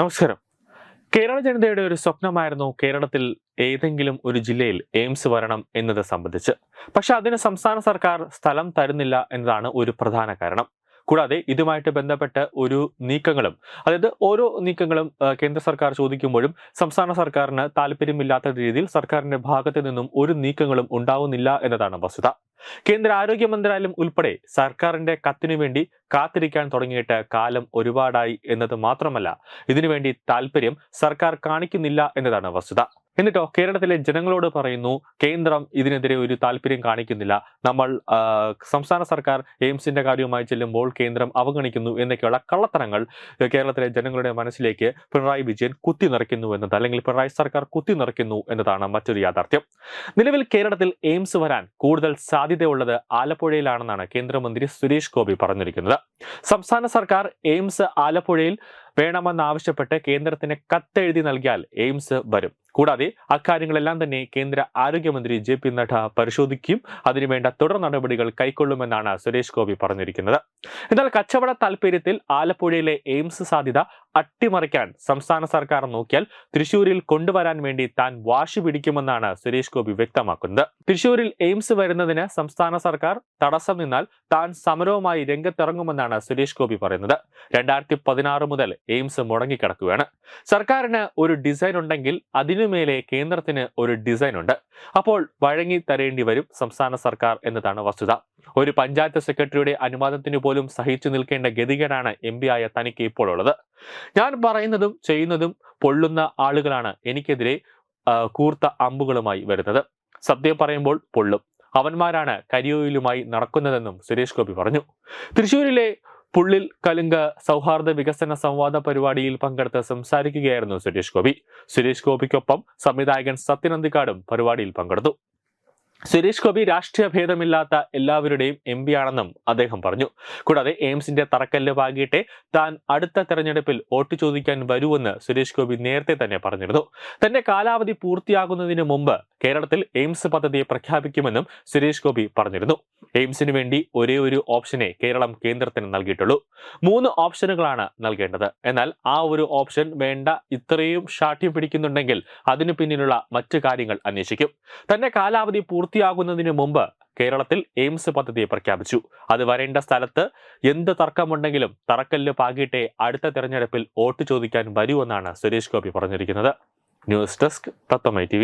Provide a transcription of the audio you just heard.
നമസ്കാരം. കേരള ജനതയുടെ ഒരു സ്വപ്നമായിരുന്നു കേരളത്തിൽ ഏതെങ്കിലും ഒരു ജില്ലയിൽ എയിംസ് വരണം എന്നത് സംബന്ധിച്ച്. പക്ഷെ അതിന് സംസ്ഥാന സർക്കാർ സ്ഥലം തരുന്നില്ല എന്നതാണ് ഒരു പ്രധാന കാരണം. കൂടാതെ ഇതുമായിട്ട് ബന്ധപ്പെട്ട് ഒരു നീക്കങ്ങളും അതായത് ഓരോ നീക്കങ്ങളും കേന്ദ്ര സർക്കാർ ചോദിക്കുമ്പോഴും സംസ്ഥാന സർക്കാരിന് താല്പര്യമില്ലാത്ത രീതിയിൽ സർക്കാരിന്റെ ഭാഗത്ത് നിന്നും ഒരു നീക്കങ്ങളും ഉണ്ടാവുന്നില്ല എന്നതാണ് വസ്തുത. കേന്ദ്ര ആരോഗ്യ മന്ത്രാലയം ഉൾപ്പെടെ സർക്കാരിന്റെ കത്തിനു വേണ്ടി കാത്തിരിക്കാൻ തുടങ്ങിയിട്ട് കാലം ഒരുപാടായി എന്നത് മാത്രമല്ല ഇതിനുവേണ്ടി താല്പര്യം സർക്കാർ കാണിക്കുന്നില്ല എന്നതാണ് വസ്തുത. എന്നിട്ടോ കേരളത്തിലെ ജനങ്ങളോട് പറയുന്നു കേന്ദ്രം ഇതിനെതിരെ ഒരു താല്പര്യം കാണിക്കുന്നില്ല. നമ്മൾ സംസ്ഥാന സർക്കാർ എയിംസിന്റെ കാര്യവുമായി ചെല്ലുമ്പോൾ കേന്ദ്രം അവഗണിക്കുന്നു എന്നൊക്കെയുള്ള കള്ളത്തരങ്ങൾ കേരളത്തിലെ ജനങ്ങളുടെ മനസ്സിലേക്ക് പിണറായി വിജയൻ കുത്തി നിറയ്ക്കുന്നു എന്നത് അല്ലെങ്കിൽ പിണറായി സർക്കാർ കുത്തി നിറയ്ക്കുന്നു എന്നതാണ് മറ്റൊരു യാഥാർത്ഥ്യം. നിലവിൽ കേരളത്തിൽ എയിംസ് വരാൻ കൂടുതൽ സാധ്യതയുള്ളത് ആലപ്പുഴയിലാണെന്നാണ് കേന്ദ്രമന്ത്രി സുരേഷ് ഗോപി പറഞ്ഞിരിക്കുന്നത്. സംസ്ഥാന സർക്കാർ എയിംസ് ആലപ്പുഴയിൽ വേണമെന്നാവശ്യപ്പെട്ട് കേന്ദ്രത്തിന് കത്തെഴുതി നൽകിയാൽ എയിംസ് വരും. കൂടാതെ അക്കാര്യങ്ങളെല്ലാം തന്നെ കേന്ദ്ര ആരോഗ്യമന്ത്രി ജെ പി നഡ്ഡ പരിശോധിക്കും. അതിനുവേണ്ട തുടർ നടപടികൾ കൈക്കൊള്ളുമെന്നാണ് സുരേഷ് ഗോപി പറഞ്ഞിരിക്കുന്നത്. എന്നാൽ കച്ചവട താൽപര്യത്തിൽ ആലപ്പുഴയിലെ എയിംസ് സാധ്യത അട്ടിമറിക്കാൻ സംസ്ഥാന സർക്കാർ നോക്കിയാൽ തൃശൂരിൽ കൊണ്ടുവരാൻ വേണ്ടി താൻ വാശി പിടിക്കുമെന്നാണ് സുരേഷ് ഗോപി വ്യക്തമാക്കുന്നത്. തൃശൂരിൽ എയിംസ് വരുന്നതിന് സംസ്ഥാന സർക്കാർ തടസ്സം നിന്നാൽ താൻ സമരവുമായി രംഗത്തിറങ്ങുമെന്നാണ് സുരേഷ് ഗോപി പറയുന്നത്. രണ്ടായിരത്തി പതിനാറ് മുതൽ എയിംസ് മുടങ്ങിക്കിടക്കുകയാണ്. സർക്കാരിന് ഒരു ഡിസൈൻ ഉണ്ടെങ്കിൽ അതിനുമേലെ കേന്ദ്രത്തിന് ഒരു ഡിസൈൻ ഉണ്ട്. അപ്പോൾ വഴങ്ങി തരേണ്ടി വരും സംസ്ഥാന സർക്കാർ എന്നതാണ് വസ്തുത. ഒരു പഞ്ചായത്ത് സെക്രട്ടറിയുടെ അനുവാദത്തിന് പോലും സഹിച്ചു നിൽക്കേണ്ട ഗതികേടാണ് എം പി ആയ തനിക്ക് ഇപ്പോൾ ഉള്ളത് ഞാൻ പറയുന്നതും ചെയ്യുന്നതും പൊള്ളുന്ന ആളുകളാണ് എനിക്കെതിരെ കൂർത്ത അമ്പുകളുമായി വരുന്നത്. സത്യം പറയുമ്പോൾ പൊള്ളും. അവന്മാരാണ് കരിയോയിലുമായി നടക്കുന്നതെന്നും സുരേഷ് ഗോപി പറഞ്ഞു. തൃശൂരിലെ പുള്ളിൽ കലുങ്ക് സൗഹാർദ്ദ വികസന സംവാദ പരിപാടിയിൽ പങ്കെടുത്ത് സംസാരിക്കുകയായിരുന്നു സുരേഷ് ഗോപി. സുരേഷ് ഗോപിക്കൊപ്പം സംവിധായകൻ സത്യനന്ദിക്കാടും പരിപാടിയിൽ പങ്കെടുത്തു. സുരേഷ് ഗോപി രാഷ്ട്രീയ ഭേദമില്ലാത്ത എല്ലാവരുടെയും എം പി ആണെന്നും അദ്ദേഹം പറഞ്ഞു. കൂടാതെ എയിംസിന്റെ തറക്കല്ല് പാകിയിട്ടെ താൻ അടുത്ത തെരഞ്ഞെടുപ്പിൽ വോട്ട് ചോദിക്കാൻ വരുമെന്ന് സുരേഷ് ഗോപി നേരത്തെ തന്നെ പറഞ്ഞിരുന്നു. തന്റെ കാലാവധി പൂർത്തിയാകുന്നതിന് മുമ്പ് കേരളത്തിൽ എയിംസ് പദ്ധതിയെ പ്രഖ്യാപിക്കുമെന്നും സുരേഷ് ഗോപി പറഞ്ഞിരുന്നു. എയിംസിന് വേണ്ടി ഒരേ ഒരു ഓപ്ഷനെ കേരളം കേന്ദ്രത്തിന് നൽകിയിട്ടുള്ളൂ. മൂന്ന് ഓപ്ഷനുകളാണ് നൽകേണ്ടത്. എന്നാൽ ആ ഒരു ഓപ്ഷൻ വേണ്ട ഇത്രയും ഷാഠ്യം പിടിക്കുന്നുണ്ടെങ്കിൽ അതിനു പിന്നിലുള്ള മറ്റു കാര്യങ്ങൾ അന്വേഷിക്കും. തന്റെ കാലാവധി പൂർത്തിയാകുന്നതിന് മുമ്പ് കേരളത്തിൽ എയിംസ് പദ്ധതിയെ പ്രഖ്യാപിച്ചു. അത് വരേണ്ട സ്ഥലത്ത് എന്ത് തർക്കമുണ്ടെങ്കിലും തറക്കല്ല് പാകിയിട്ടേ അടുത്ത തെരഞ്ഞെടുപ്പിൽ വോട്ട് ചോദിക്കാൻ വരൂ എന്നാണ് സുരേഷ് ഗോപി പറഞ്ഞിരിക്കുന്നത്. ന്യൂസ് ഡെസ്ക് തത്വമൈ ടി